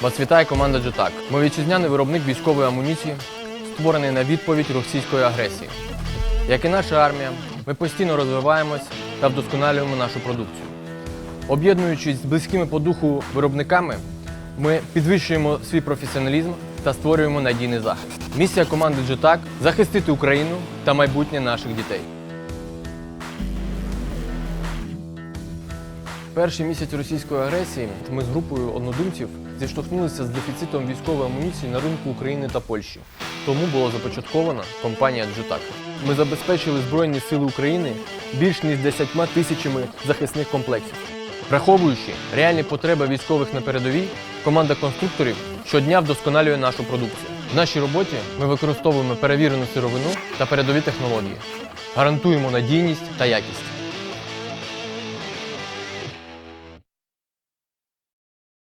Вас вітає команда Джетак. Ми вітчизняний виробник військової амуніції, створений на відповідь російської агресії. Як і наша армія, ми постійно розвиваємось та вдосконалюємо нашу продукцію. Об'єднуючись з близькими по духу виробниками, ми підвищуємо свій професіоналізм та створюємо надійний захист. Місія команди Джетак захистити Україну та майбутнє наших дітей. Перший місяць російської агресії ми з групою однодумців зіштовхнулися з дефіцитом військової амуніції на ринку України та Польщі. Тому було започатковано компанія Джетак. Ми забезпечили Збройні Сили України більш ніж 10 тисячами захисних комплексів. Враховуючи реальні потреби військових на передовій, команда конструкторів щодня вдосконалює нашу продукцію. В нашій роботі ми використовуємо перевірену сировину та передові технології, гарантуємо надійність та якість.